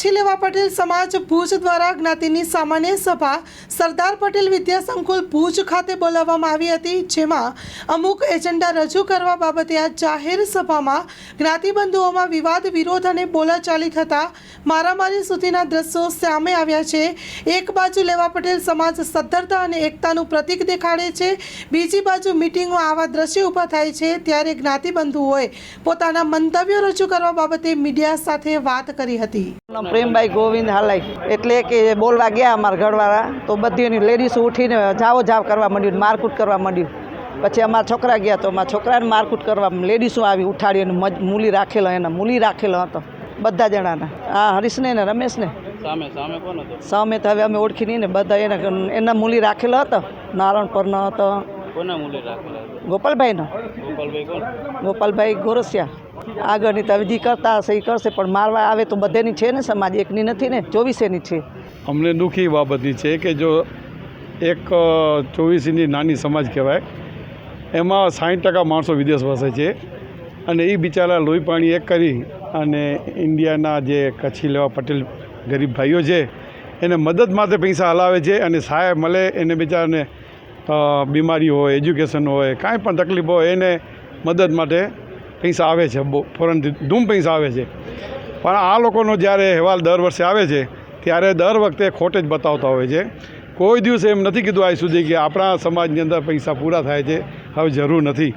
કચ્છી લેવા પટેલ સમાજ ભુજ દ્વારા જ્ઞાતિની સામાન્ય સભા સરદાર પટેલ વિદ્યા સંકુલ ભુજ ખાતે બોલાવવામાં આવી હતી, જેમાં અમુક એજન્ડા રજૂ કરવા બાબતે આ જાહેર સભામાં જ્ઞાતિબંધુઓમાં વિવાદ, વિરોધ અને બોલાચાલી થતાં મારામારી સુધીના દ્રશ્યો સામે આવ્યા છે. એક બાજુ લેવા પટેલ સમાજ સદ્ધરતા અને એકતાનું પ્રતીક દેખાડે છે, બીજી બાજુ મિટિંગમાં આવા દ્રશ્યો ઊભા થાય છે, ત્યારે જ્ઞાતિબંધુઓએ પોતાના મંતવ્યો રજૂ કરવા બાબતે મીડિયા સાથે વાત કરી હતી. પ્રેમભાઈ ગોવિંદ હાલાઈ. એટલે કે બોલવા ગયા અમારા ઘરવાળા તો બધી એની લેડીઝ ઉઠીને જાવો જાવ કરવા માંડ્યું મારકૂટ કરવા માંડ્યું. પછી અમારા છોકરા ગયા તો અમારા છોકરાને મારકૂટ કરવા લેડીસો આવી ઉઠાડી અને મૂલી રાખેલો એના મૂલી રાખેલો હતો બધા જણાના. હા હરીશને ને રમેશને? સામે સામે કોણ હતો? સામે તો હવે અમે ઓળખી નહીં ને બધા એના એના મૂલી રાખેલો હતો નારણપરનો હતો. કોના રાખેલા ગોપાલભાઈનો? ગોપાલભાઈ કોણ? ગોપાલભાઈ ગોરસિયા. આગળની તો વિધિ કરતા હશે એ કરશે, પણ મારવા આવે તો બધેની છે ને સમાજ, એકની નથી ને, ચોવીસેની છે. અમને દુઃખી બાબતની છે કે જો એક ચોવીસની નાની સમાજ કહેવાય, એમાં સાઠ ટકા માણસો વિદેશ વસે છે અને એ બિચારા લોહી પાણી એક કરી અને ઇન્ડિયાના જે કચ્છી લેવા પટેલ ગરીબ ભાઈઓ છે, એને મદદ માટે પૈસા હલાવે છે અને સહાય મળે એને બિચારાને બીમારી હોય, એજ્યુકેશન હોય, કાંઈ પણ તકલીફ હોય, એને મદદ માટે પૈસા આવે છે, બહુ ફોરનથી ધૂમ પૈસા આવે છે. પણ આ લોકોનો જ્યારે અહેવાલ દર વર્ષે આવે છે, ત્યારે દર વખતે ખોટ જ બતાવતા હોય છે. કોઈ દિવસે એમ નથી કીધું આજ સુધી કે આપણા સમાજની અંદર પૈસા પૂરા થાય છે, હવે જરૂર નથી.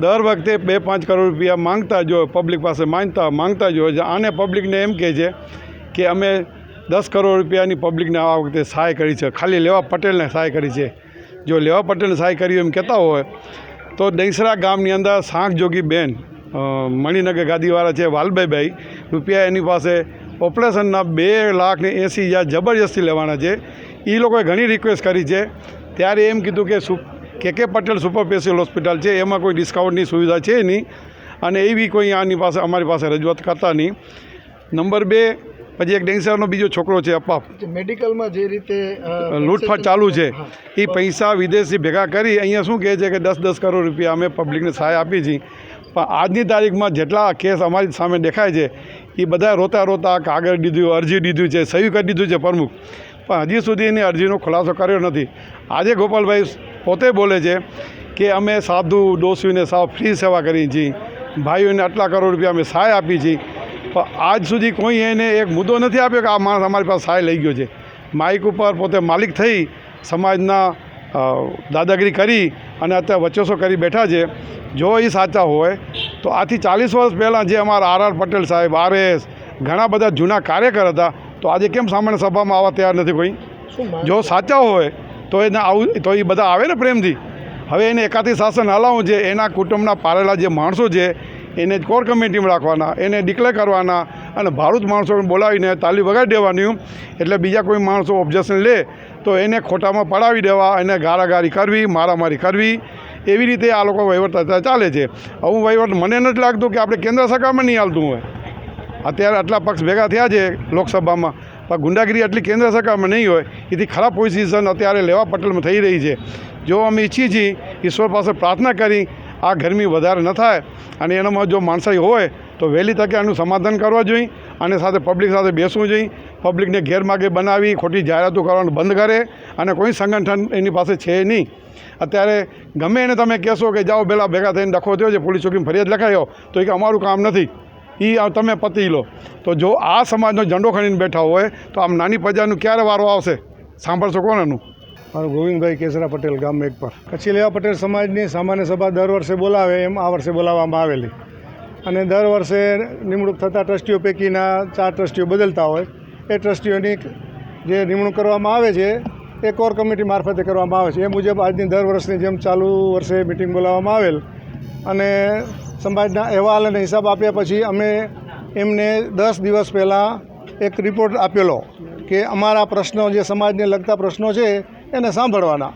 દર વખતે બે પાંચ કરોડ રૂપિયા માંગતા જ પબ્લિક પાસે માંગતા માંગતા જ હોય આને પબ્લિકને એમ કહે છે કે અમે દસ કરોડ રૂપિયાની પબ્લિકને આ વખતે સહાય કરી છે. ખાલી લેવા પટેલને સહાય કરી છે. જો લેવા પટેલને સહાય કરી એમ કહેતા હોય તો દહીસરા ગામની અંદર સાંખ જોગી બેન મણિનગર ગાદીવાળા છે, વાલભાઈભાઈ, રૂપિયા એની પાસે ઓપરેશનના બે લાખ ને એંસી હજાર જબરજસ્તી લેવાના છે. એ લોકોએ ઘણી રિક્વેસ્ટ કરી છે. ત્યારે એમ કીધું કે સુ, કે કે પટેલ સુપર સ્પેશિયલ હોસ્પિટલ છે, એમાં કોઈ ડિસ્કાઉન્ટની સુવિધા છે નહીં. અને એવી કોઈ આની પાસે, અમારી પાસે રજૂઆત કરતા નહીં. નંબર બે પછી એક ડેન્સરનો બીજો છોકરો છે અપાપ. મેડિકલમાં જે રીતે લૂંટફાટ ચાલુ છે. એ પૈસા વિદેશી ભેગા કરી અહીંયા શું કહે છે કે દસ દસ કરોડ રૂપિયા અમે પબ્લિકને સહાય આપી છે. પણ આજની તારીખમાં જેટલા કેસ અમારી સામે દેખાય છે એ બધા રોતા રોતા કાગળ દીધું અરજી દીધું છે સહી કરી દીધું છે પ્રમુખ. પણ હજી સુધી એની અરજીનો ખુલાસો કર્યો નથી. આજે ગોપાલભાઈ પોતે બોલે છે કે અમે સાધુ ડોસીને સાવ ફ્રી સેવા કરી છીએ ભાઈઓને આટલા કરોડ રૂપિયા અમે સહાય આપી છીએ પણ આજ સુધી કોઈ એને એક મુદ્દો નથી આપ્યો કે આ માણસ અમારી પાસે સહાય લઈ ગયો છે. માઇક ઉપર પોતે માલિક થઈ સમાજના દાદાગીરી કરી અને અત્યારે વચોસો કરી બેઠા છે. જો એ સાચા હોય તો આથી ચાલીસ વર્ષ પહેલાં જે અમારા આર આર પટેલ સાહેબ આરએસ ઘણા બધા જૂના કાર્યકર હતા તો આજે કેમ સામાન્ય સભામાં આવવા તૈયાર નથી કોઈ? જો સાચા હોય તો એને આવું તો એ બધા આવે ને પ્રેમથી. હવે એને એકાથી શાસન હલાવવું છે એના કુટુંબના પાળેલા જે માણસો છે એને કોર કમિટીમાં રાખવાના, એને ડિક્લેર કરવાના અને ભારૂત માણસોને બોલાવીને તાલી વગાડી દેવાની. એટલે બીજા કોઈ માણસો ઓબ્જેક્શન લે, તો એને ખોટામાં પડાવી દેવા, એને ગારાગારી કરવી, મારામારી કરવી. એવી રીતે આ લોકો વહીવટ અત્યારે ચાલે છે. આવું વહીવટ મને નથી લાગતું કે આપણે કેન્દ્ર સરકારમાં નહીં હાલતું હોય. અત્યારે આટલા પક્ષ ભેગા થયા છે લોકસભામાં, પણ ગુંડાગીરી આટલી કેન્દ્ર સરકારમાં નહીં હોય. એથી ખરાબ પોઝિશન અત્યારે લેવા પટેલમાં થઈ રહી છે. જો અમે ઈચ્છીએ છીએ, ઈશ્વર પાસે પ્રાર્થના કરી આ ગરમી વધારે ન થાય અને એનામાં જો માણસાઈ હોય તો વહેલી તકે આનું સમાધાન કરવા જોઈએ અને સાથે પબ્લિક સાથે બેસવું જોઈએ. પબ્લિકને ગેરમાર્ગે બનાવી, ખોટી જાહેરાતો કરવાનું બંધ કરે અને કોઈ સંગઠન એની પાસે છે નહીં. અત્યારે ગમે એને તમે કહેશો કે જાઓ પહેલાં ભેગા થઈને ડખો થયો છે, પોલીસ ચોકીમાં ફરિયાદ લખાયો, તો એ કે અમારું કામ નથી. એ તમે પતી લો. તો જો આ સમાજનો ઝંડો ખણીને બેઠા હોય, તો આમ નાની પ્રજાનું ક્યારે વારો આવશે? સાંભળશો કોનાનું મારું ગોવિંદભાઈ કેસરા પટેલ ગામ પર કચ્છી લેવા પટેલ સમાજની સામાન્ય સભા દર વર્ષે બોલાવે એમ આ વર્ષે બોલાવવામાં આવેલી. અને દર વર્ષે નિમણૂક થતા ટ્રસ્ટીઓ પૈકીના ચાર ટ્રસ્ટીઓ બદલતા હોય. એ ટ્રસ્ટીઓની જે નિમણૂક કરવામાં આવે છે, એ કોર કમિટી મારફતે કરવામાં આવે છે. એ મુજબ આજની દર વર્ષની જેમ ચાલુ વર્ષે મિટિંગ બોલાવવામાં આવેલ. અને સમાજના અહેવાલ અને હિસાબ આપ્યા પછી અમે એમને દસ દિવસ પહેલાં એક રિપોર્ટ આપેલો કે અમારા પ્રશ્નો જે સમાજને લગતા પ્રશ્નો છે એને સાંભળવાના.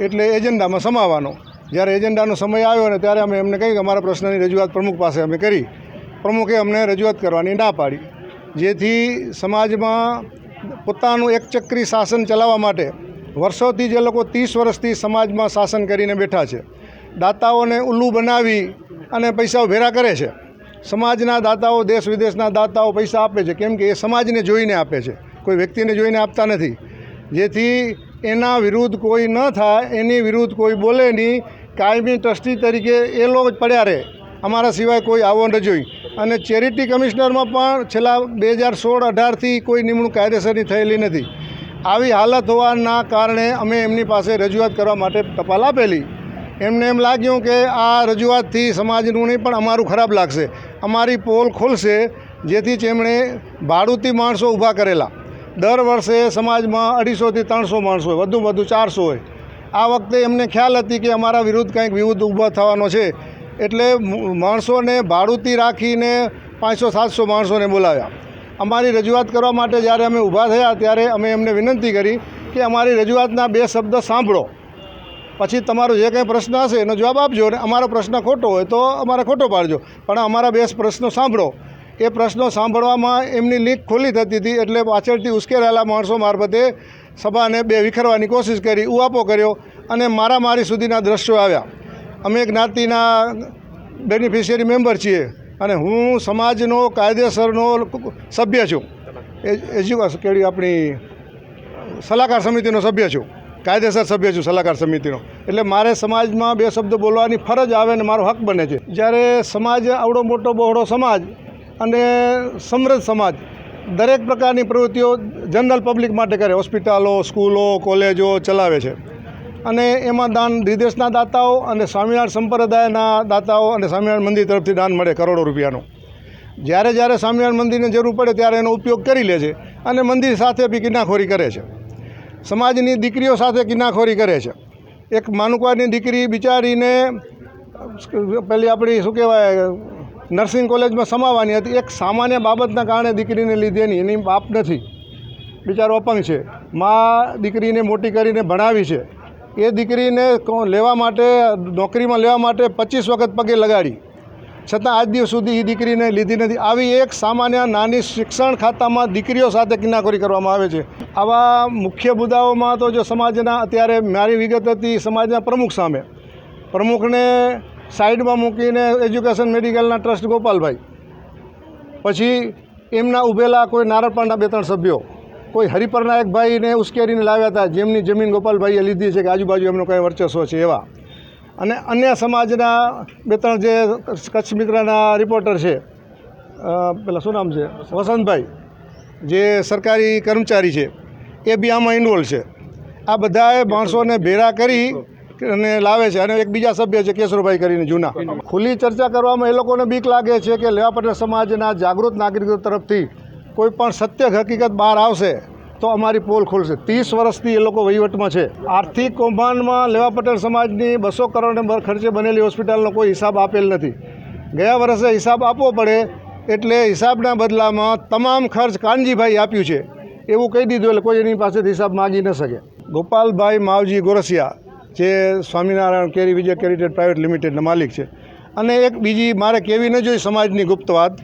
એટલે એજન્ડામાં સમાવવાનો જ્યારે એજન્ડાનો સમય આવ્યો ને ત્યારે અમે એમને કહ્યું કે અમારા પ્રશ્નની રજૂઆત પ્રમુખ પાસે અમે કરી. પ્રમુખે અમને રજૂઆત કરવાની ના પાડી. જેથી સમાજમાં પોતાનું એકચક્રી શાસન ચલાવવા માટે વર્ષોથી જે લોકો ત્રીસ વર્ષથી સમાજમાં શાસન કરીને બેઠા છે, દાતાઓને ઉલ્લુ બનાવી અને પૈસાઓ ભેરા કરે છે. સમાજના દાતાઓ દેશ વિદેશના દાતાઓ પૈસા આપે છે. કેમ કે એ સમાજને જોઈને આપે છે. કોઈ વ્યક્તિને જોઈને આપતા નથી. જેથી એના વિરુદ્ધ કોઈ ન થાય, એની વિરુદ્ધ કોઈ બોલે નહીં, કાયમી ટ્રસ્ટી તરીકે એ લોકો જ પડ્યા રહે. અમારા સિવાય કોઈ આવો ન જોઈ. અને ચેરિટી કમિશનરમાં પણ છેલ્લા બે હજાર સોળ અઢારથી કોઈ નિમણૂક કાયદેસરની થયેલી નથી. આવી હાલત હોવાના કારણે અમે એમની પાસે રજૂઆત કરવા માટે ટપાલ આપેલી. એમને એમ લાગ્યું કે આ રજૂઆતથી સમાજનું નહીં, પણ અમારું ખરાબ લાગશે. અમારી પોલ ખોલશે, જેથી જ એમણે ભાડુતી માણસો ઊભા કરેલા. દર વર્ષે સમાજમાં અઢીસોથી ત્રણસો માણસો હોય વધુ વધુ ચારસો હોય. આ વખતે એમને ખ્યાલ હતી કે અમારા વિરુદ્ધ કંઈક વિરુદ્ધ ઊભો થવાનો છે. એટલે માણસોને ભાડુતી રાખીને પાંચસો, સાતસો માણસોને બોલાવ્યા. અમારી રજૂઆત કરવા માટે જ્યારે અમે ઊભા થયા, ત્યારે અમે એમને વિનંતી કરી કે અમારી રજૂઆતના બે શબ્દ સાંભળો. પછી તમારો જે કંઈ પ્રશ્ન હશે એનો જવાબ આપજો અને અમારો પ્રશ્ન ખોટો હોય તો અમારે ખોટો પાડજો. પણ અમારા બે પ્રશ્નો સાંભળો. એ પ્રશ્નો સાંભળવામાં એમની લીક ખુલ્લી થતી હતી એટલે પાછળથી ઉશ્કેરાયેલા માણસો મારફતે સભાને બે વિખરવાની કોશિશ કરી ઉઆપો કર્યો અને મારામારી સુધીના દ્રશ્યો આવ્યા. અમે જ્ઞાતિના બેનિફિશિયરી મેમ્બર છીએ અને હું સમાજનો કાયદેસરનો સભ્ય છું. એજ્યુકેશન કેળી આપણી સલાહકાર સમિતિનો સભ્ય છું. કાયદેસર સભ્ય છું સલાહકાર સમિતિનો. એટલે મારે સમાજમાં બે શબ્દ બોલવાની ફરજ આવે ને મારો હક બને છે. જ્યારે સમાજ આવડો મોટો બહોળો સમાજ અને સમૃદ્ધ સમાજ. દરેક પ્રકારની પ્રવૃત્તિઓ જનરલ પબ્લિક માટે કરે. હોસ્પિટલો, સ્કૂલો, કોલેજો ચલાવે છે. અને એમાં દાન વિદેશના દાતાઓ અને સ્વામિનારાયણ સંપ્રદાયના દાતાઓ અને સ્વામિનારાયણ મંદિર તરફથી દાન મળે કરોડો રૂપિયાનું. જ્યારે જ્યારે સ્વામિનારાયણ મંદિરની જરૂર પડે ત્યારે એનો ઉપયોગ કરી લે છે અને મંદિર સાથે બી કિનાખોરી કરે છે. સમાજની દીકરીઓ સાથે કિનાખોરી કરે છે. એક માનુકવાની દીકરી બિચારીને, પેલી આપણી શું કહેવાય નર્સિંગ કોલેજમાં સમાવાની હતી. એક સામાન્ય બાબતના કારણે દીકરીને લીધેની એની બાપ નથી. બિચારો અપંગ છે. મા દીકરીને મોટી કરીને ભણાવી છે. એ દીકરીને લેવા માટે, નોકરીમાં લેવા માટે પચીસ વખત પગે લગાડી. છતાં આજ દિવસ સુધી એ દીકરીને લીધી નથી. આવી એક સામાન્ય નાની શિક્ષણ ખાતામાં દીકરીઓ સાથે કિનાખોરી કરવામાં આવે છે. આવા મુખ્ય મુદ્દાઓમાં તો જો સમાજના અત્યારે મારી વિગત હતી સમાજના પ્રમુખ સામે. પ્રમુખને સાઈડમાં મૂકીને એજ્યુકેશન મેડિકલના ટ્રસ્ટ ગોપાલભાઈ. પછી એમના ઊભેલા કોઈ નારણપાળના બે ત્રણ સભ્યો. કોઈ હરિપરના ભાઈને ઉશ્કેરીને લાવ્યા હતા, જેમની જમીન ગોપાલભાઈએ લીધી છે કે આજુબાજુ એમનો કંઈ વર્ચસ્વ છે એવા. અને અન્ય સમાજના બે ત્રણ જે કચ્છ મિત્રના રિપોર્ટર છે પેલા શું નામ છે? વસંતભાઈ, જે સરકારી કર્મચારી છે, એ બી આમાં ઇન્વોલ્વ છે. આ બધાએ માણસોને ભેળા કરી અને લાવે છે અને એક બીજા સભ્ય છે કેશવભાઈ કરીને જૂના. ખુલ્લી ચર્ચા કરવામાં એ લોકોને બીક લાગે છે કે લેવા પટેલ સમાજના જાગૃત નાગરિકો તરફથી કોઈ પણ સત્ય હકીકત બહાર આવશે તો અમારી પોલ ખુલશે. ત્રીસ વર્ષથી એ લોકો વહીવટમાં છે. આર્થિક કૌભાંડમાં લેવા પટેલ સમાજની બસો કરોડને ખર્ચે બનેલી હોસ્પિટલનો કોઈ હિસાબ આપેલ નથી. ગયા વર્ષે હિસાબ આપવો પડે એટલે હિસાબના બદલામાં તમામ ખર્ચ કાનજીભાઈ આપ્યું છે. એવું કહી દીધું એટલે કોઈ એની પાસેથી હિસાબ માગી ન શકે. ગોપાલભાઈ માવજી ગોરસિયા જે સ્વામિનારાયણ કેરી, વિજય કેરીટેડ પ્રાઇવેટ લિમિટેડના માલિક છે. અને એક બીજી મારે કેવી ન જોઈ સમાજની ગુપ્ત વાત,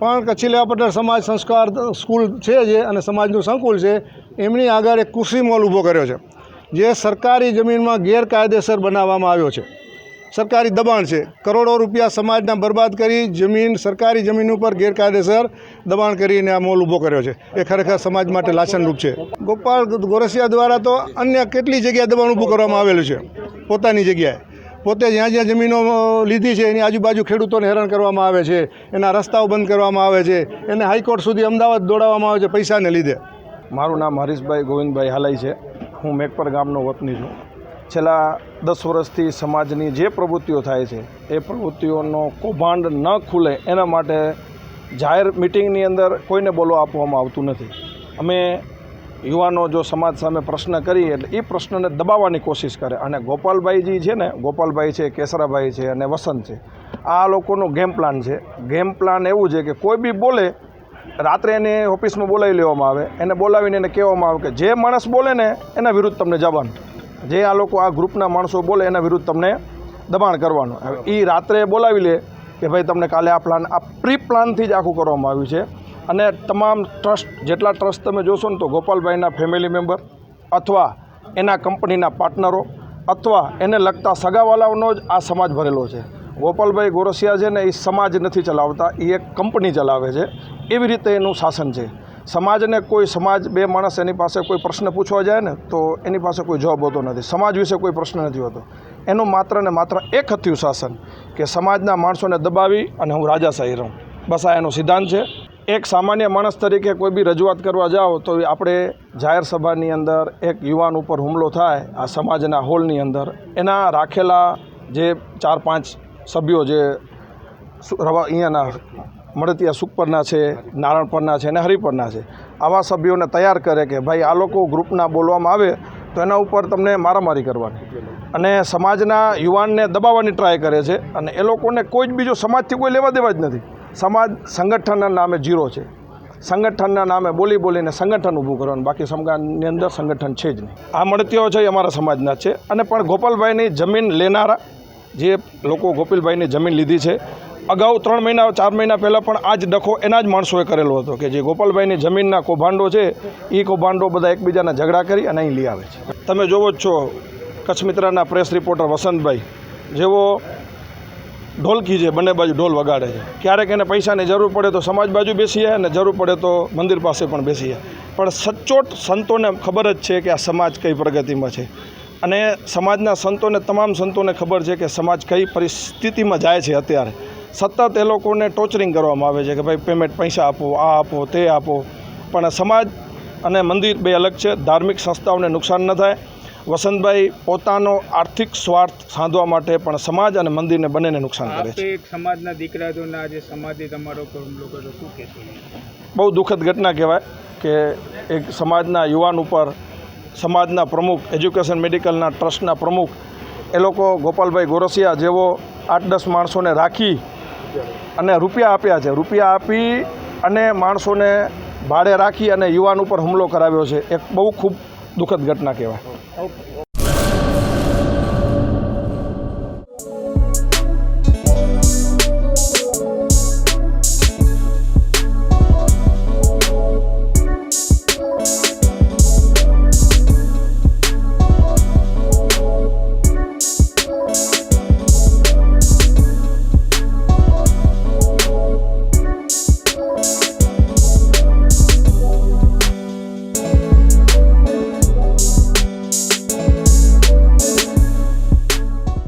પણ કચ્છી લેવા સમાજ સંસ્કાર સ્કૂલ છે જે અને સમાજનું સંકુલ છે, એમની આગળ એક કૃષિ મોલ ઊભો કર્યો છે, જે સરકારી જમીનમાં ગેરકાયદેસર બનાવવામાં આવ્યો છે. સરકારી દબાણ છે. કરોડો રૂપિયા સમાજના બરબાદ કરી જમીન, સરકારી જમીન ઉપર ગેરકાયદેસર દબાણ કરીને આ મોલ ઊભો કર્યો છે. એ ખરેખર સમાજ માટે લાછનરૂપ છે. ગોપાલ ગોરસિયા દ્વારા તો અન્ય કેટલી જગ્યાએ દબાણ ઊભું કરવામાં આવેલું છે? પોતાની જગ્યાએ. પોતે જ્યાં જ્યાં જમીનો લીધી છે, એની આજુબાજુ ખેડૂતોને હેરાન કરવામાં આવે છે. એના રસ્તાઓ બંધ કરવામાં આવે છે. એને હાઈકોર્ટ સુધી અમદાવાદ દોડાવવામાં આવે છે પૈસાને લીધે. મારું નામ હરીશભાઈ ગોવિંદભાઈ હાલાઈ છે. હું મેકપર ગામનો વતની છું. છેલ્લા દસ વર્ષથી સમાજની જે પ્રવૃત્તિઓ થાય છે, એ પ્રવૃત્તિઓનો કૌભાંડ ન ખુલે એના માટે જાહેર મિટિંગની અંદર કોઈને બોલવા આપવામાં આવતું નથી. અમે યુવાનો જો સમાજ સામે પ્રશ્ન કરીએ એટલે એ પ્રશ્નને દબાવવાની કોશિશ કરે. અને ગોપાલભાઈજી છે ને, ગોપાલભાઈ છે, કેસરાભાઈ છે અને વસંત છે, આ લોકોનો ગેમ પ્લાન છે. ગેમ પ્લાન એવું છે કે કોઈ બી બોલે, રાત્રે એને ઓફિસમાં બોલાવી લેવામાં આવે, એને બોલાવીને એને કહેવામાં આવે કે જે માણસ બોલે ને, એના વિરુદ્ધ તમને જવાનું. જે આ લોકો આ ગ્રુપના માણસો બોલે એના વિરુદ્ધ તમને દબાણ કરવાનું. હવે એ રાત્રે બોલાવી લે કે ભાઈ તમને કાલે આ પ્લાન આ પ્રી પ્લાનથી જ આખું કરવામાં આવ્યું છે. અને તમામ ટ્રસ્ટ જેટલા ટ્રસ્ટ તમે જોશો ને તો ગોપાલભાઈના ફેમિલી મેમ્બર અથવા એના કંપનીના પાર્ટનરો અથવા એને લગતા સગાવાલાઓનો જ આ સમાજ ભરેલો છે. ગોપાલભાઈ ગોરસિયા છે ને એ સમાજ નથી ચલાવતા એ એક કંપની ચલાવે છે. એવી રીતે એનું શાસન છે. સમાજને કોઈ સમાજ, બે માણસ એની પાસે કોઈ પ્રશ્ન પૂછવા જાય ને, તો એની પાસે કોઈ જવાબ હોતો નથી. સમાજ વિશે કોઈ પ્રશ્ન નથી હોતો. એનું માત્ર ને માત્ર એક હતું શાસન, કે સમાજના માણસોને દબાવી અને હું રાજાશાહી રહું. બસ આ એનો સિદ્ધાંત છે. એક સામાન્ય માણસ તરીકે કોઈ બી રજૂઆત કરવા જાઓ, તો આપણે જાહેર સભાની અંદર એક યુવાન ઉપર હુમલો થાય, આ સમાજના હોલની અંદર. એના રાખેલા જે ચાર પાંચ સભ્યો જે અહીંયાના મળતિયા સુખપરના છે નારણપરના છે અને હરિપરના છે. આવા સભ્યોને તૈયાર કરે કે ભાઈ આ લોકો ગ્રુપના બોલવામાં આવે તો એના ઉપર તમને મારામારી કરવાની. અને સમાજના યુવાનને દબાવવાની ટ્રાય કરે છે અને એ લોકોને કોઈ જ બીજો સમાજથી કોઈ લેવા દેવા જ નથી. સમાજ સંગઠનના નામે જીરો છે. સંગઠનના નામે બોલી બોલીને સંગઠન ઊભું કરવાનું. બાકી સમગાની અંદર સંગઠન છે જ નહીં. આ મળતીઓ છે એ અમારા સમાજના છે. અને પણ ગોપાલભાઈની જમીન લેનારા જે લોકો ગોપાલભાઈની જમીન લીધી છે અગાઉ ત્રણ મહિના, ચાર મહિના પહેલાં પણ આ જ ડખો એના જ માણસોએ કરેલો હતો કે જે ગોપાલભાઈની જમીનના કૌભાંડો છે એ કૌભાંડો બધા એકબીજાના ઝઘડા કરી અને અહીં લઈ આવે છે. તમે જોવો જ છો કચ્છ મિત્રના પ્રેસ રિપોર્ટર વસંતભાઈ જેવો ઢોલકી છે, બંને બાજુ ઢોલ વગાડે છે. ક્યારેક એને પૈસાની જરૂર પડે તો સમાજ બાજુ બેસીએ અને જરૂર પડે તો મંદિર પાસે પણ બેસીએ પણ સચોટ સંતોને ખબર જ છે કે આ સમાજ કઈ પ્રગતિમાં છે. અને સમાજના સંતોને, તમામ સંતોને ખબર છે કે સમાજ કઈ પરિસ્થિતિમાં જાય છે અત્યારે. સતત એ લોકોને ટોચરિંગ કરવામાં આવે છે કે ભાઈ પેમેન્ટ પૈસા આપો આ આપો તે આપો. પણ સમાજ અને મંદિર બે અલગ છે. ધાર્મિક સંસ્થાઓને નુકસાન ન થાય. વસંતભાઈ પોતાનો આર્થિક સ્વાર્થ સાધવા માટે પણ સમાજ અને મંદિરને બંનેને નુકસાન કરે છે. એક સમાજના દીકરા છો ને આજે સમાજે તમારો હુમલો કર્યો શું કહેશો બહુ દુઃખદ ઘટના કહેવાય કે એક સમાજના યુવાન ઉપર સમાજના પ્રમુખ એજ્યુકેશન મેડિકલના ટ્રસ્ટના પ્રમુખ એ લોકો ગોપાલભાઈ ગોરસિયા જેવો આઠ દસ માણસોને રાખી અને રૂપિયા આપ્યા છે. રૂપિયા આપી અને માણસોને ભાડે રાખી અને યુવાન ઉપર હુમલો કરાવ્યો છે. એક બહુ ખૂબ દુઃખદ ઘટના કહેવાય.